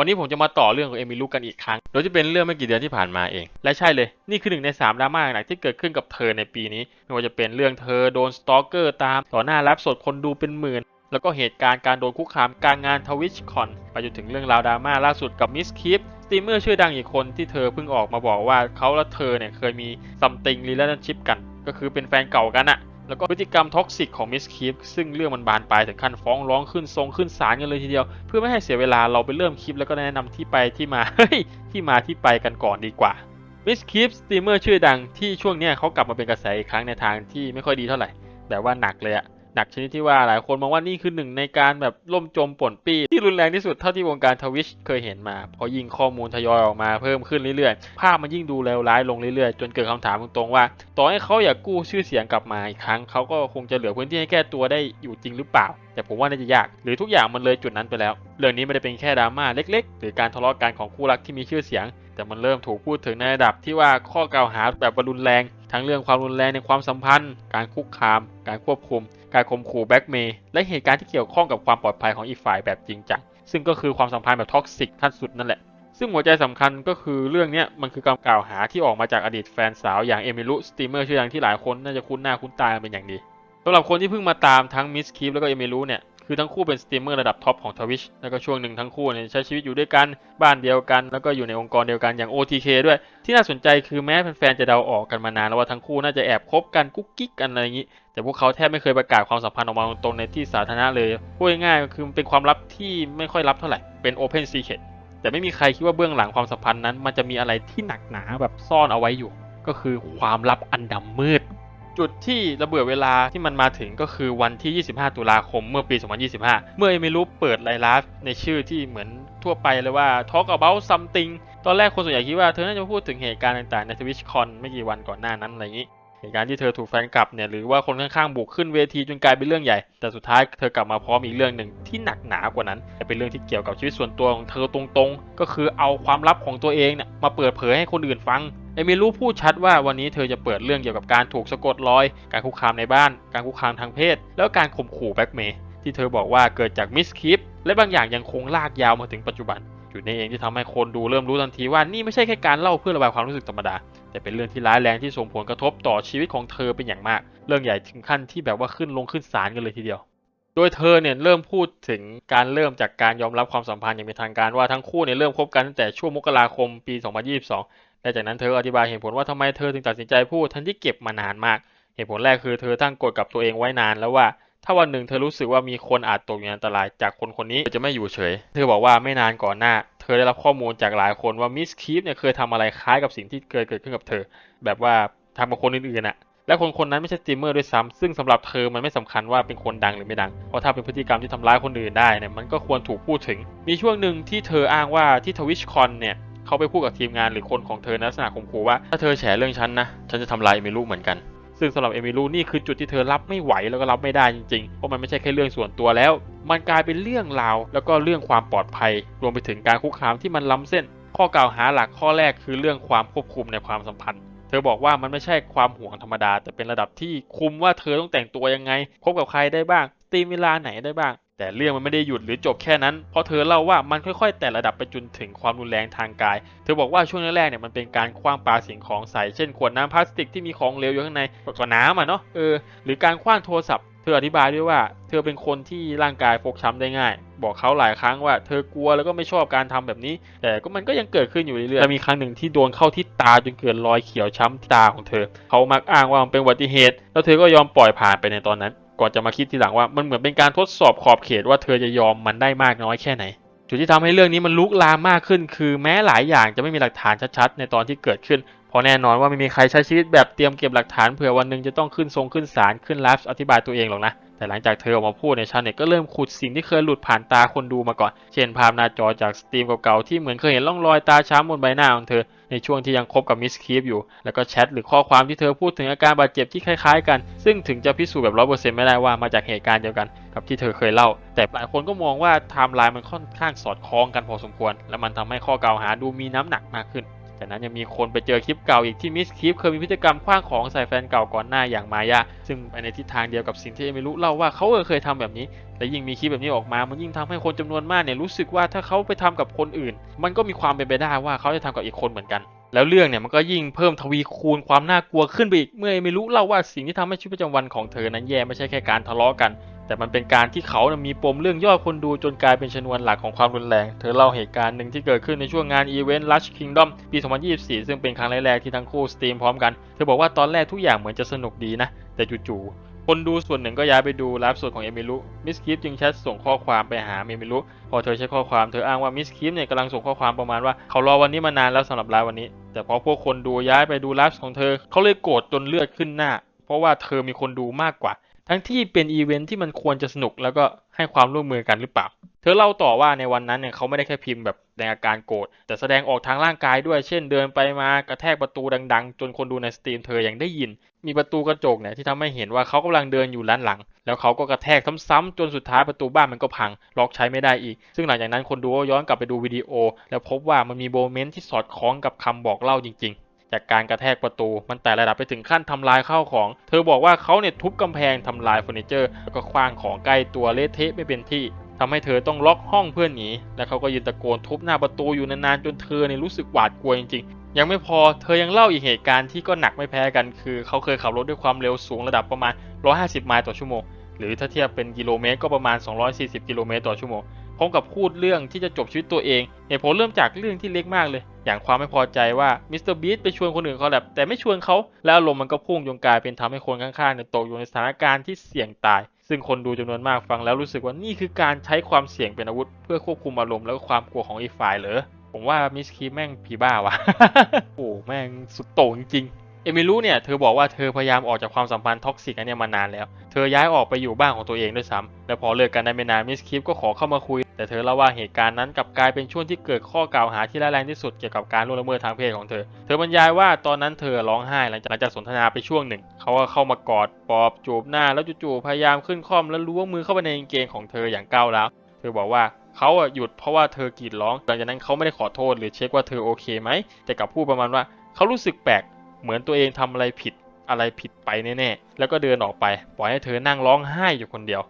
วันนี้ผมจะมาต่อเรื่องของเอมิลูกันอีกครั้ง โดยที่เป็นเรื่องไม่กี่เดือนที่ผ่านมาเอง และใช่เลย นี่คือหนึ่งในสามดราม่าหนักที่เกิดขึ้นกับเธอในปีนี้ ไม่ว่าจะเป็นเรื่องเธอโดนสตอกเกอร์ตามต่อหน้ารับสดคนดูเป็นหมื่น แล้วก็เหตุการณ์การโดนคุกคามกลารงานทวิชคอนไปจนถึงเรื่องราวดราม่าล่าสุดกับมิสคิปสตรีมเมอร์ชื่อดังอีกคนที่เธอเพิ่งออกมาบอกว่าเขาและเธอเนี่ยเคยมี something relationship กัน ก็คือเป็นแฟนเก่ากันอะ แล้วก็พฤติกรรมท็อกซิกของมิสคิปซึ่งเรื่องมันบานปลายถึงขั้นฟ้องร้องขึ้นทรงขึ้นศาลกันเลยทีเดียว เพื่อไม่ให้เสียเวลาเราไปเริ่มคลิปแล้วก็แนะนำที่ไปที่มาเฮ้ยที่มาที่ไปกันก่อนดีกว่ามิสคิปสตรีมเมอร์ชื่อดังที่ช่วงเนี้ยเขากลับมาเป็นกระแสอีกครั้งในทางที่ไม่ค่อยดีเท่าไหร่แบบว่าหนักเลยอะ หนักชนิดที่ว่าหลายคนมองว่านี่คือหนึ่งในการแบบล่มจมป่นปี้ที่รุนแรงที่สุดเท่าที่วงการทวิชเคยเห็นมาเพอยิ่งข้อมูลทยอยออกมาเพิ่มขึ้นเรื่อยๆ ภาพมันยิ่งดูเลวร้ายลงเรื่อยๆ จนเกิดคำถามตรงๆว่า ต่อให้เขาอยากกู้ชื่อเสียงกลับมาอีกครั้งเขาก็คงจะเหลือพื้นที่ให้แก้ตัวได้อยู่จริงหรือเปล่า แต่ผมว่าน่าจะยาก หรือทุกอย่างมันเลยจุดนั้นไปแล้ว เรื่องนี้ไม่ได้เป็นแค่ดราม่าเล็กๆ หรือการทะเลาะกันของคู่รักที่มีชื่อเสียง แต่มันเริ่มถูกพูดถึงในระดับที่ว่าข้อกล่าวหาแบบรุนแรง ทั้งเรื่องความรุนแรงในความสัมพันธ์ การคุกคาม การควบคุม การข่มขู่แบ็กเมย์และเหตุการณ์ที่เกี่ยวข้องกับความปลอดภัยของอีกฝ่ายแบบจริงจังซึ่งก็คือความสัมพันธ์แบบท็อกซิกขั้นสุดนั่นแหละ ซึ่งหัวใจสำคัญก็คือเรื่องนี้มันคือการกล่าวหาที่ออกมาจากอดีตแฟนสาวอย่างเอมิลุสตรีมเมอร์ชื่อดังที่หลายคนน่าจะคุ้นหน้าคุ้นตาเป็นอย่างดีสำหรับคนที่เพิ่งมาตามทั้งมิสคีฟแล้วก็เอมิลุเนี่ย คือทั้งคู่เป็นสตรีมเมอร์ระดับท็อปของทวิชแล้วก็ช่วงหนึ่งทั้งคู่เนี่ยใช้ชีวิตอยู่ด้วยกันบ้านเดียวกัน แล้วก็อยู่ในองค์กรเดียวกันอย่าง OTK ด้วย ที่น่าสนใจคือแม้แฟนๆจะเดาออกกันมานานแล้วว่าทั้งคู่น่าจะแอบคบกันกุ๊กกิ๊กกันอะไรอย่างนี้ แต่พวกเขาแทบไม่เคยประกาศความสัมพันธ์ออกมาตรงๆในที่สาธารณะเลยพูดง่ายๆก็คือมันเป็นความลับที่ไม่ค่อยลับเท่าไหร่เป็น Open Secret แต่ไม่มีใครคิดว่าเบื้องหลังความสัมพันธ์นั้น มันจะมีอะไรที่หนักหนาแบบซ่อนเอาไว้อยู่ ก็คือความลับอันดำมืด จุดที่ระเบิดเวลาที่มันมาถึงก็คือวันที่ 25 ตุลาคมเมื่อปี 2025 เมื่อเอมิลูเปิดไลฟ์ ในชื่อที่เหมือนทั่วไปเลยว่า Talk about something ตอนแรกคนส่วนใหญ่คิดว่าเธอน่าจะพูดถึงเหตุการณ์ต่างๆ ในทวิชคอนไม่กี่วันก่อนหน้านั้นอะไรอย่างนี้ เหตุการณ์ที่เธอถูกแฟนคลับเนี่ยหรือว่าคนข้างๆบุกขึ้นเวทีจนกลายเป็นเรื่องใหญ่ แต่สุดท้ายเธอกลับมาพร้อมอีกเรื่องหนึ่งที่หนักหนากว่านั้นแต่เป็นเรื่องที่เกี่ยวกับชีวิตส่วนตัวของเธอตรงๆ ก็คือเอาความลับของตัวเองเนี่ยมาเปิดเผยให้คนอื่นฟังเอมิลูพูดชัดว่าวันนี้เธอจะเปิดเรื่องเกี่ยวกับการถูกสะกดรอย การคุกคามในบ้าน การคุกคามทางเพศ แล้วการข่มขู่แบ็กเมย์ที่เธอบอกว่าเกิดจากมิสคิปและบางอย่างยังคงลากยาวมาถึงปัจจุบัน จุดนี้เองที่ทำให้คนดูเริ่มรู้ทันทีว่านี่ไม่ใช่แค่การเล่าเพื่อระบายความรู้สึกธรรมดา แต่เป็นเรื่องที่ร้ายแรงที่ส่งผลกระทบต่อชีวิตของเธอเป็นอย่างมาก เรื่องใหญ่ถึงขั้นที่แบบว่าขึ้นลงขึ้นศาลกันเลยทีเดียว โดยเธอเนี่ยเริ่มพูดถึงการเริ่มจากการยอมรับความสัมพันธ์อย่างเป็นทางการว่าทั้งคู่เนี่ยเริ่มคบกันตั้งแต่ช่วงมกราคมปี 2022 และจากนั้นเธออธิบายเหตุผลว่าทำไมเธอถึงตัดสินใจพูดทั้งที่เก็บมานานมาก เหตุผลแรกคือเธอตั้งกฎกับตัวเองไว้นานแล้วว่า ถ้าวันหนึ่งเธอรู้สึกว่ามีคนอาจตกอยู่ในอันตรายจากคนคนนี้เธอจะไม่อยู่เฉย เธอบอกว่าไม่นานก่อนหน้า เธอได้รับข้อมูลจากหลายคนว่ามิสคีฟเนี่ยเคยทำอะไรคล้ายกับสิ่งที่เคยเกิดขึ้นกับเธอ แบบว่าทำกับคนอื่นๆน่ะและคนคนนั้นไม่ใช่สตรีมเมอร์ด้วยซ้ำซึ่งสำหรับเธอมันไม่สำคัญว่าเป็นคนดังหรือไม่ดัง เพราะถ้าเป็นพฤติกรรมที่ทำร้ายคนอื่นได้เนี่ยมันก็ควรถูกพูดถึง มีช่วงหนึ่งที่เธออ้างว่าที่ทวิชคอนเนี่ยเขาไปพูดกับทีมงานหรือคนของเธอในลักษณะข่มขู่ว่าถ้าเธอแฉเรื่องฉันนะฉันจะทำลายเอมิลูเหมือนกัน ซึ่งสำหรับเอมิลูนี่คือจุดที่เธอรับไม่ไหวแล้วก็รับไม่ได้จริงๆ เพราะมันไม่ใช่แค่เรื่องส่วนตัวแล้ว มันกลายเป็นเรื่องราว แล้วก็เรื่องความปลอดภัย รวมไปถึงการคุกคามที่มันล้ำเส้น ข้อกล่าวหาหลักข้อแรกคือเรื่องความควบคุมในความสัมพันธ์ เธอบอกว่ามันไม่ใช่ความห่วงธรรมดา แต่เป็นระดับที่คุมว่าเธอต้องแต่งตัวยังไงคบกับใครได้บ้าง ตีมเวลาไหนได้บ้าง แต่เรื่องมันไม่ได้หยุดหรือจบแค่นั้น เพราะเธอเล่าว่ามันค่อยๆ แต่ระดับไปจนถึงความรุนแรงทางกาย เธอบอกว่าช่วงแรกๆเนี่ยมันเป็นการคว้างปลาสิ่งของใส่เช่นขวดน้ำพลาสติกที่มีของเหลวอยู่ข้างในก็น้ำอะเนาะเออหรือการคว้างโทรศัพท์ เธออธิบายด้วยว่า เธอเป็นคนที่ร่างกายฟกช้ำได้ง่าย บอกเขาหลายครั้งว่า เธอกลัวแล้วก็ไม่ชอบการทำแบบนี้ แต่ก็มันก็ยังเกิดขึ้นอยู่เรื่อยๆและมีครั้งหนึ่งที่โดนเข้าที่ตาจนเกิดรอยเขียวช้ำที่ตาของเธอ เขามักอ้างว่ามันเป็นอุบัติเหตุ แล้วเธอก็ยอมปล่อยผ่านไปในตอนนั้น ก่อนจะมาคิดทีหลังว่ามันเหมือนเป็นการทดสอบขอบเขตว่าเธอจะยอมมันได้มากน้อยแค่ไหน จุดที่ทำให้เรื่องนี้มันลุกลามมากขึ้น คือแม้หลายอย่างจะไม่มีหลักฐานชัดๆในตอนที่เกิดขึ้นเพราะแน่นอนว่าไม่มีใครใช้ชีวิตแบบเตรียมเก็บหลักฐานเผื่อวันหนึ่งจะต้องขึ้นทรงขึ้นศาลขึ้นไลฟ์อธิบายตัวเองหรอกนะ แต่หลังจากเธอออกมาพูดในชาวเน็ตก็เริ่มขุดสิ่งที่เคยหลุดผ่านตาคนดูมาก่อน เช่นภาพหน้าจอจากสตรีมเก่าๆที่เหมือนเคยเห็นร่องรอยตาช้ำบนใบหน้าของเธอในช่วงที่ยังคบกับมิสคีฟอยู่ แล้วก็แชทหรือข้อความที่เธอพูดถึงอาการบาดเจ็บที่คล้ายๆ กัน ซึ่งถึงจะพิสูจน์แบบร้อยเปอร์เซ็นต์ไม่ได้ว่ามาจากเหตุการณ์เดียวกันกับที่เธอเคยเล่า แต่หลายคนก็มองว่าไทม์ไลน์มันค่อนข้างสอดคล้องกันพอสมควร และมันทำให้ข้อกล่าวหาดูมีน้ำหนักมากขึ้น จากนั้นยังมีคนไปเจอคลิปเก่าอีกที่มิสคลิปเคยมีพฤติกรรมขว้างของใส่แฟนเก่าก่อนหน้าอย่างมายาซึ่งไปในทิศทางเดียวกับสิ่งที่เอมิลุเล่าว่าเขาเออเคยทำแบบนี้ และยิ่งมีคลิปแบบนี้ออกมา มันยิ่งทำให้คนจำนวนมากเนี่ยรู้สึกว่าถ้าเขาไปทำกับคนอื่น มันก็มีความเป็นไปได้ว่าเขาจะทำกับอีกคนเหมือนกัน แล้วเรื่องเนี่ยมันก็ยิ่งเพิ่มทวีคูณความน่ากลัวขึ้นไปอีกเมื่อเอมิลุเล่าว่าสิ่งที่ทำให้ชีวิตประจำวันของเธอนั้นแย่ไม่ใช่แค่การทะเลาะกัน แต่มันเป็นการที่เขานะมีปมเรื่องยอดคนดูจนกลายเป็นชนวนหลักของความรุนแรง เธอเล่าเหตุการณ์หนึ่งที่เกิดขึ้นในช่วงงานอีเวนต์ Lush Kingdom ปี 2024 ซึ่งเป็นครั้งแรกๆที่ทั้งคู่สตรีมพร้อมกัน เธอบอกว่าตอนแรกทุกอย่างเหมือนจะสนุกดีนะ แต่จู่ๆ คนดูส่วนหนึ่งก็ย้ายไปดูไลฟ์สดของเอมิลุ มิสคิฟจึงแชทส่งข้อความไปหาเอมิลุ พอเธอใช้ข้อความเธออ้างว่ามิสคิฟเนี่ยกำลังส่งข้อความประมาณว่าเขารอวันนี้มานานแล้วสำหรับไลฟ์วันนี้ แต่พอพวกคนดูย้ายไปดูไลฟ์ของเธอ เขาเลยโกรธจนเลือดขึ้นหน้า เพราะว่าเธอมีคนดูมากกว่า ทั้งที่เป็นอีเวนท์ที่มันควรจะสนุกแล้วก็ให้ความร่วมมือกันหรือเปล่า เธอเล่าต่อว่าในวันนั้นเนี่ยเขาไม่ได้แค่พิมพ์แบบแสดงอาการโกรธแต่แสดงออกทางร่างกายด้วยเช่นเดินไปมากระแทกประตูดังๆ จนคนดูในสตรีมเธอยังได้ยิน มีประตูกระจกเนี่ยที่ทำให้เห็นว่าเขากำลังเดินอยู่ด้านหลัง แล้วเขาก็กระแทกซ้ำๆจนสุดท้ายประตูบ้านมันก็พัง ล็อกใช้ไม่ได้อีก ซึ่งหลังจากนั้นคนดูก็ย้อนกลับไปดูวิดีโอ แล้วพบว่ามันมีโมเมนต์ที่สอดคล้องกับคำบอกเล่าจริง ๆ จากการกระแทกประตู มันแต่ระดับไปถึงขั้นทำลายข้าวของ เธอบอกว่าเขาเนี่ยทุบกำแพงทำลายเฟอร์นิเจอร์แล้วก็คว้างของใกล้ตัวเละเทะไม่เป็นที่ทำให้เธอต้องล็อกห้องเพื่อนหนี และเขาก็ยืนตะโกนทุบหน้าประตูอยู่นานๆ จนเธอเนี่ยรู้สึกหวาดกลัวจริงๆ ยังไม่พอ เธอยังเล่าอีกเหตุการณ์ที่ก็หนักไม่แพ้กัน คือเขาเคยขับรถด้วยความเร็วสูงระดับประมาณ 150 ไมล์ต่อชั่วโมง หรือถ้าเทียบเป็นกิโลเมตรก็ประมาณ 240 กิโลเมตรต่อชั่วโมง พร้อมกับพูดเรื่องที่จะจบชีวิตตัวเองเหตุผลเริ่มจากเรื่องที่เล็กมากเลย อย่างความไม่พอใจว่ามิสเตอร์บีไปชวนคนอื่นเขาแลบแต่ไม่ชวนเขาแล้วอารมณ์มันก็พุ่งจนกลายเป็นทำให้คนข้างๆเนี่ยตกอยู่ในสถานการณ์ที่เสี่ยงตาย ซึ่งคนดูจำนวนมากฟังแล้วรู้สึกว่านี่คือการใช้ความเสี่ยงเป็นอาวุธ เพื่อควบคุมอารมณ์แล้วความกลัวของอีกฝ่ายเหรอผมว่ามิสคีแม่งผีบ้าวะโอ้แม่งสุดโต่งจริง มิลูเนี่ยเธอบอกว่าเธอพยายามออกจากความสัมพันธ์ท็อกซิกอันเนี้ยมานานแล้ว เธอย้ายออกไปอยู่บ้านของตัวเองด้วยซ้ำและพอเลิกกันได้ไม่นานมิสคิฟก็ขอเข้ามาคุย แต่เธอเล่าว่าเหตุการณ์นั้นกลับกลายเป็นช่วงที่เกิดข้อกล่าวหาที่ร้ายแรงที่สุดเกี่ยวกับการล่วงละเมิดทางเพศของเธอ เธอบรรยายว่าตอนนั้นเธอร้องไห้หลังจากหลังจากสนทนาไปช่วงหนึ่ง เขาก็เข้ามากอดปอบจูบหน้าแล้วจู่ๆพยายามขึ้นคอมแล้วล้วงมือเข้าไปในกางเกงของเธออย่างก้าวร้าวเธอบอกว่าเขาอะหยุดเพราะว่าเธอกรีดร้องหลังจากนั้นเขาไม่ได้ขอโทษหรือเช็คว่าเธอโอเคไหมแต่กลับพูดประมาณว่าเขารู้สึกแปลก เหมือนตัวเองทำอะไรผิดอะไรผิดไปแน่ๆ แล้วก็เดินออกไป ปล่อยให้เธอนั่งร้องไห้อยู่คนเดียว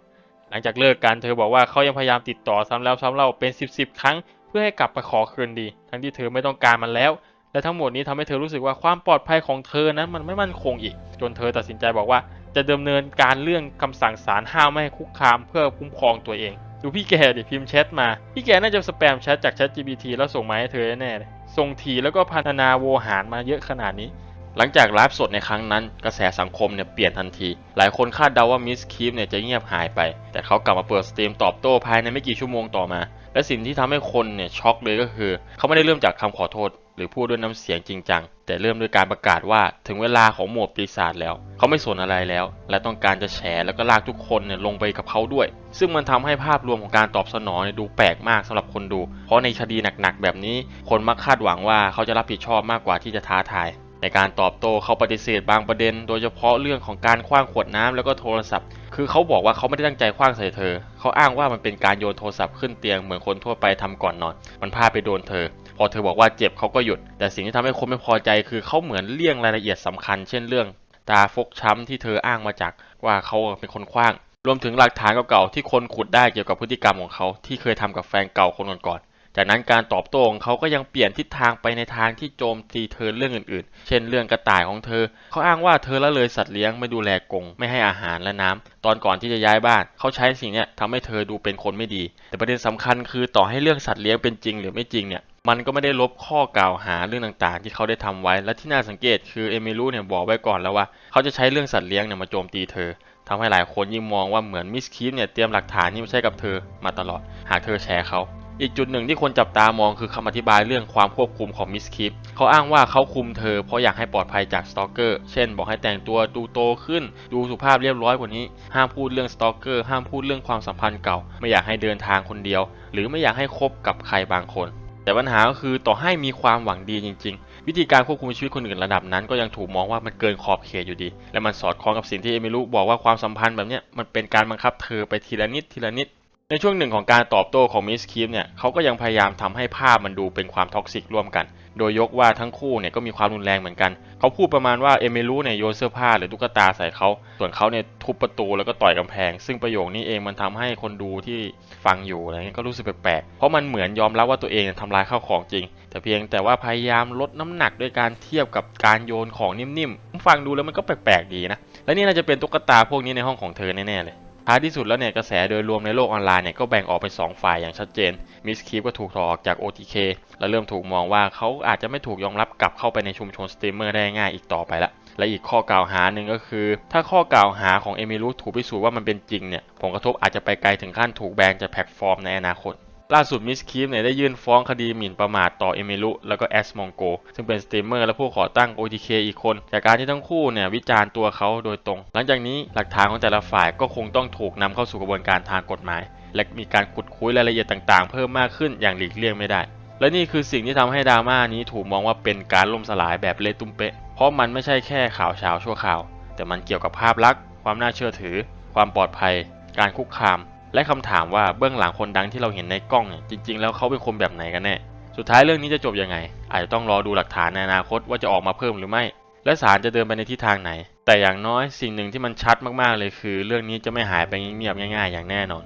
หลังจากเลิกกันเธอบอกว่าเขายังพยายามติดต่อซ้ำแล้วซ้ำเล่าเป็นสิบสิบครั้ง เพื่อให้กลับไปขอคืนดี ทั้งที่เธอไม่ต้องการมันแล้ว และทั้งหมดนี้ทำให้เธอรู้สึกว่าความปลอดภัยของเธอนั้นมันไม่มั่นคงอีก จนเธอตัดสินใจบอกว่า จะดำเนินการเรื่องคำสั่งศาลห้ามไม่ให้คุกคามเพื่อคุ้มครองตัวเอง ดูพี่แกดิพิมพ์แชทมา พี่แกน่าจะสแปมแชทจาก Chat GPT แล้วส่งมาให้เธอแน่เลยส่งทีแล้วก็พัฒนาโวหารมาเยอะขนาดนี้ หลังจากไลฟ์สดในครั้งนั้น กระแสสังคมเนี่ยเปลี่ยนทันที หลายคนคาดเดาว่ามิสคีฟเนี่ยจะเงียบหายไป แต่เขากลับมาเปิดสตรีมตอบโต้ภายในไม่กี่ชั่วโมงต่อมา และสิ่งที่ทำให้คนเนี่ยช็อกเลยก็คือ เขาไม่ได้เริ่มจากคำขอโทษ หรือพูดด้วยน้ำเสียงจริงจัง แต่เริ่มด้วยการประกาศว่าถึงเวลาของหมวดปีศาจแล้ว เขาไม่สนอะไรแล้ว และต้องการจะแฉแล้วก็ลากทุกคนเนี่ยลงไปกับเขาด้วย ซึ่งมันทำให้ภาพรวมของการตอบสนองเนี่ยดูแปลกมากสำหรับคนดู เพราะในคดีหนักๆแบบนี้ คนมักคาดหวังว่าเขาจะรับผิดชอบมากกว่าที่จะท้าทาย ในการตอบโต้เขาปฏิเสธบางประเด็น โดยเฉพาะเรื่องของการคว้างขวดน้ำแล้วก็โทรศัพท์ คือเขาบอกว่าเขาไม่ได้ตั้งใจคว้างใส่เธอ เขาอ้างว่ามันเป็นการโยนโทรศัพท์ขึ้นเตียงเหมือนคนทั่วไปทำก่อนนอน มันพาไปโดนเธอ พอเธอบอกว่าเจ็บเขาก็หยุด แต่สิ่งที่ทำให้คนไม่พอใจคือเขาเหมือนเลี่ยงรายละเอียดสำคัญ เช่นเรื่อง ตาฟกช้ำที่เธออ้างมาจากว่าเขาเป็นคนคว้าง รวมถึงหลักฐานเก่าๆที่คนขุดได้เกี่ยวกับพฤติกรรมของเขาที่เคยทำกับแฟนเก่าคนก่อน จากนั้นการตอบโต้ของเขาก็ยังเปลี่ยนทิศทางไปในทางที่โจมตีเธอเรื่องอื่นๆ เช่นเรื่องกระต่ายของเธอ เขาอ้างว่าเธอละเลยสัตว์เลี้ยงไม่ดูแลกรงไม่ให้อาหารและน้ำตอนก่อนที่จะย้ายบ้าน เขาใช้สิ่งนี้ทำให้เธอดูเป็นคนไม่ดี แต่ประเด็นสำคัญคือต่อให้เรื่องสัตว์เลี้ยงเป็นจริงหรือไม่จริงเนี่ยมันก็ไม่ได้ลบข้อกล่าวหาเรื่องต่างๆ ที่เขาได้ทำไว้ และที่น่าสังเกตคือเอมิลูเนี่ยบอกไว้ก่อนแล้วว่า เขาจะใช้เรื่องสัตว์เลี้ยงเนี่ยมาโจมตีเธอทำให้หลายคนยิ่งมองว่าเหมือนมิสคีฟเนี่ยเตรียมหลักฐานที่ไม่ใช่กับเธอมาตลอด หากเธอแชร์เขา อีกจุดหนึ่งที่คนจับตามองคือคำอธิบายเรื่องความควบคุมของมิสคิปเขาอ้างว่าเขาคุมเธอเพราะอยากให้ปลอดภัยจากสตอกเกอร์ เช่น บอกให้แต่งตัวดูโตขึ้น ดูสุภาพเรียบร้อยกว่านี้ ห้ามพูดเรื่องสตอกเกอร์ ห้ามพูดเรื่องความสัมพันธ์เก่า ไม่อยากให้เดินทางคนเดียว หรือไม่อยากให้คบกับใครบางคน แต่ปัญหาก็คือต่อให้มีความหวังดีจริง ๆ วิธีการควบคุมชีวิตคนอื่นระดับนั้น ก็ยังถูกมองว่ามันเกินขอบเขตอยู่ดี และมันสอดคล้องกับสิ่งที่เอมิลุบอกว่าความสัมพันธ์แบบนี้มันเป็นการบังคับเธอไปทีละนิดทีละนิด ในช่วงหนึ่งของการตอบโต้ของมิสคิฟเนี่ยเขาก็ยังพยายามทำให้ภาพมันดูเป็นความท็อกซิกร่วมกัน โดยยกว่าทั้งคู่เนี่ยก็มีความรุนแรงเหมือนกัน เขาพูดประมาณว่าเอเมลูเนี่ยโยนเสื้อผ้าหรือตุ๊กตาใส่เขา ส่วนเขาเนี่ยทุบประตูแล้วก็ต่อยกำแพง ซึ่งประโยคนี้เองมันทำให้คนดูที่ฟังอยู่อะไรเงี้ยก็รู้สึกแปลกๆ เพราะมันเหมือนยอมรับว่าตัวเองเนี่ยทำลายข้าวของจริง แต่เพียงแต่ว่าพยายามลดน้ำหนักด้วยการเทียบกับการโยนของนิ่มๆ ฟังดูแล้วมันก็แปลกๆดีนะ และนี่น่าจะเป็นตุ๊กตาพวกนี้ในห้องของเธอแน่ๆเลย ท้ายที่สุดแล้วเนี่ยกระแสโดยรวมในโลกออนไลน์เนี่ยก็แบ่งออกเป็นสองฝ่ายอย่างชัดเจนมิสคีฟก็ถูกถอดออกจาก OTK และเริ่มถูกมองว่าเขาอาจจะไม่ถูกยอมรับกลับเข้าไปในชุมชนสตรีมเมอร์ได้ง่ายอีกต่อไปละและอีกข้อกล่าวหาหนึ่งก็คือ ถ้าข้อกล่าวหาของเอมิลูถูกพิสูจน์ว่ามันเป็นจริงเนี่ยผลกระทบอาจจะไปไกลถึงขั้นถูกแบนจากแพลตฟอร์มในอนาคต ล่าสุดมิสคีฟเนี่ยได้ยื่นฟ้องคดีหมิ่นประมาทต่อเอมิลุแล้วก็แอสมองโกซึ่งเป็นสตรีมเมอร์และผู้ก่อตั้ง OTK อีกคน จากการที่ทั้งคู่เนี่ยวิจารณ์ตัวเขาโดยตรง หลังจากนี้หลักฐานของแต่ละฝ่ายก็คงต้องถูกนำเข้าสู่กระบวนการทางกฎหมาย และมีการขุดคุยรายละเอียดต่างๆ เพิ่มมากขึ้นอย่างหลีกเลี่ยงไม่ได้ และนี่คือสิ่งที่ทำให้ดราม่านี้ถูกมองว่าเป็นการล่มสลายแบบเละตุ้มเป๊ะ เพราะมันไม่ใช่แค่ข่าวเช้าชั่วข่าว แต่มันเกี่ยวกับภาพลักษณ์ความน่าเชื่อถือ ความปลอดภัย การคุกคาม และคำถามว่าเบื้องหลังคนดังที่เราเห็นในกล้องเนี่ยจริง ๆ แล้วเขาเป็นคนแบบไหนกันแน่ สุดท้ายเรื่องนี้จะจบยังไง อาจจะต้องรอดูหลักฐานในอนาคตว่าจะออกมาเพิ่มหรือไม่ และศาลจะเดินไปในทิศทางไหน แต่อย่างน้อยสิ่งหนึ่งที่มันชัดมากๆเลยคือ เรื่องนี้จะไม่หายไปเงียบๆง่าย ๆ อย่างแน่นอน